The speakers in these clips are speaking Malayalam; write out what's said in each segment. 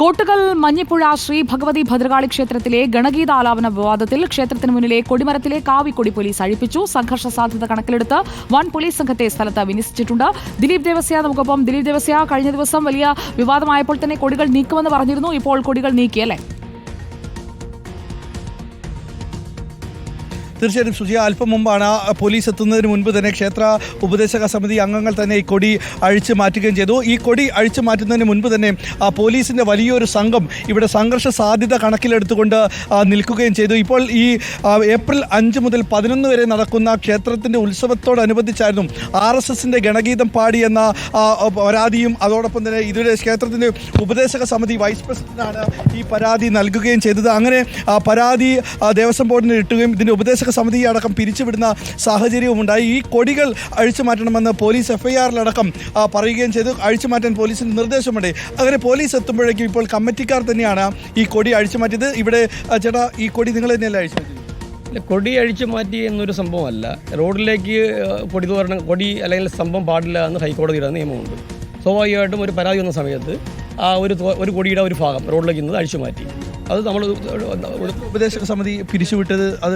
കോട്ടുകൽ മഞ്ഞിപ്പുഴ ശ്രീ ഭഗവതി ഭദ്രകാളി ക്ഷേത്രത്തിലെ ഗണഗീതാലാപന വിവാദത്തിൽ ക്ഷേത്രത്തിന് മുന്നിലെ കൊടിമരത്തിലെ കാവിക്കൊടി പോലീസ് അഴിപ്പിച്ചു. സംഘർഷ സാധ്യത കണക്കിലെടുത്ത് വൻ പോലീസ് സംഘത്തെ സ്ഥലത്ത് വിന്യസിച്ചിട്ടുണ്ട്. ദിലീപ് ദേവസ്യ നമുക്കൊപ്പം. ദിലീപ് ദേവസ്യ കഴിഞ്ഞ ദിവസം വലിയ വിവാദമായപ്പോൾ തന്നെ കൊടികൾ നീക്കുമെന്ന് പറഞ്ഞിരുന്നു. ഇപ്പോൾ കൊടികൾ നീക്കിയല്ലേ തീർച്ചയായും സുജിയ അല്പം മുമ്പാണ് പോലീസ് എത്തുന്നതിന് മുൻപ് തന്നെ ക്ഷേത്ര ഉപദേശക സമിതി അംഗങ്ങൾ തന്നെ ഈ കൊടി അഴിച്ചു മാറ്റുകയും ചെയ്തു. ഈ കൊടി അഴിച്ചു മാറ്റുന്നതിന് മുൻപ് തന്നെ പോലീസിന്റെ വലിയൊരു സംഘം ഇവിടെ സംഘർഷ സാധ്യത കണക്കിലെടുത്തുകൊണ്ട് നിൽക്കുകയും ചെയ്തു. ഇപ്പോൾ ഈ ഏപ്രിൽ അഞ്ച് മുതൽ പതിനൊന്ന് വരെ നടക്കുന്ന ക്ഷേത്രത്തിന്റെ ഉത്സവത്തോടനുബന്ധിച്ചായിരുന്നു ആർ എസ് എസിന്റെ ഗണഗീതം പാടി എന്ന പരാതിയും അതോടൊപ്പം തന്നെ ഇതിലെ ക്ഷേത്രത്തിന്റെ ഉപദേശക സമിതി വൈസ് പ്രസിഡന്റാണ് ഈ പരാതി നൽകുകയും ചെയ്തത്. അങ്ങനെ പരാതി ദേവസ്വം ബോർഡിന് ഇട്ടുകയും ഇതിന്റെ ഉപദേശക സമിതി അടക്കം പിരിച്ചുവിടുന്ന സാഹചര്യവും ഉണ്ടായി. ഈ കൊടികൾ അഴിച്ചു മാറ്റണമെന്ന് പോലീസ് എഫ്ഐആറിലടക്കം പറയുകയും ചെയ്തു. അഴിച്ചു മാറ്റാൻ പോലീസിന് നിർദ്ദേശമുണ്ട്. അങ്ങനെ പോലീസ് എത്തുമ്പോഴേക്കും ഇപ്പോൾ കമ്മിറ്റിക്കാർ തന്നെയാണ് ഈ കൊടി അഴിച്ചു മാറ്റിയത്. ഇവിടെ ചേട്ടാ ഈ കൊടി നിങ്ങൾ തന്നെയല്ല അഴിച്ചു മാറ്റിയത്? കൊടി അഴിച്ചു മാറ്റി എന്നൊരു സംഭവമല്ല. റോഡിലേക്ക് കൊടി തോരണം കൊടി അല്ലെങ്കിൽ സംഭവം പാടില്ല എന്ന് ഹൈക്കോടതിയുടെ നിയമമുണ്ട്. സ്വാഭാവികമായിട്ടും ഒരു പരാതി വന്ന സമയത്ത് ആ ഒരു ഒരു കൊടിയുടെ ഒരു ഭാഗം റോഡിലേക്ക് ഇന്നത് അഴിച്ചു മാറ്റി. അത് നമ്മൾ ഉപദേശക സമിതി പിരിച്ചുവിട്ടത് അത്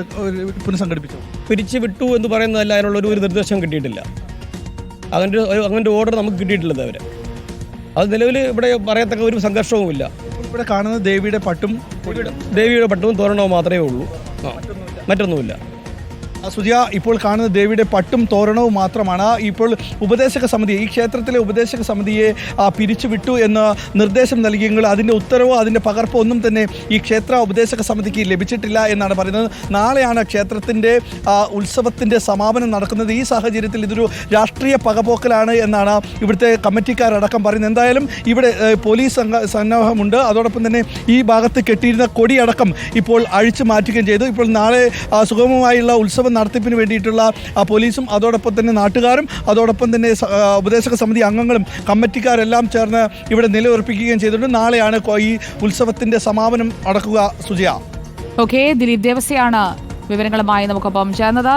പുനഃസംഘടിപ്പിച്ചു. പിരിച്ചുവിട്ടു എന്ന് പറയുന്നതല്ല അതിനുള്ള ഒരു നിർദ്ദേശം കിട്ടിയിട്ടില്ല. അങ്ങനെ ഒരു അങ്ങനെ ഒരു ഓർഡർ നമുക്ക് കിട്ടിയിട്ടില്ല അവരെ. അത് നിലവിൽ ഇവിടെ പറയത്തക്ക ഒരു സംഘർഷവുമില്ല ഇവിടെ കാണുന്നത് ദേവിയുടെ പട്ടും ദേവിയുടെ പട്ടവും തോരണവും മാത്രമേ ഉള്ളൂ. മറ്റൊന്നുമില്ല. ആ, സുജിയ ഇപ്പോൾ കാണുന്ന ദേവിയുടെ പട്ടും തോരണവും മാത്രമാണ്. ഇപ്പോൾ ഉപദേശക സമിതി ഈ ക്ഷേത്രത്തിലെ ഉപദേശക സമിതിയെ പിരിച്ചുവിട്ടു എന്ന് നിർദ്ദേശം നൽകിയെങ്കിൽ അതിന്റെ ഉത്തരവോ അതിന്റെ പകർപ്പോ ഒന്നും തന്നെ ഈ ക്ഷേത്ര ഉപദേശക സമിതിക്ക് ലഭിച്ചിട്ടില്ല എന്നാണ് പറയുന്നത്. നാളെയാണ് ക്ഷേത്രത്തിന്റെ ഉത്സവത്തിന്റെ സമാപനം നടക്കുന്നത്. ഈ സാഹചര്യത്തിൽ ഇതൊരു രാഷ്ട്രീയ പകപോക്കലാണ് എന്നാണ് ഇവിടുത്തെ കമ്മിറ്റിക്കാരടക്കം പറയുന്നത്. എന്തായാലും ഇവിടെ പോലീസ് സന്നാഹമുണ്ട്. അതോടൊപ്പം തന്നെ ഈ ഭാഗത്ത് കെട്ടിയിരുന്ന കൊടിയടക്കം ഇപ്പോൾ അഴിച്ചു മാറ്റുകയും ചെയ്തു. ഇപ്പോൾ നാളെ സുഗമമായുള്ള ഉത്സവം നടത്തിപ്പിന് വേണ്ടിയിട്ടുള്ള പോലീസും അതോടൊപ്പം തന്നെ നാട്ടുകാരും അതോടൊപ്പം തന്നെ ഉപദേശക സമിതി അംഗങ്ങളും കമ്മിറ്റിക്കാരെല്ലാം ചേർന്ന് ഇവിടെ നിലയുറപ്പിക്കുകയും ചെയ്തിട്ടുണ്ട്. നാളെയാണ് ഈ ഉത്സവത്തിന്റെ സമാപനം അടക്കുക സുജയ. ഓക്കെ ദിലീപ് ദേവസ്യാണ് വിവരങ്ങളുമായി നമുക്കൊപ്പം ചേർന്നത്.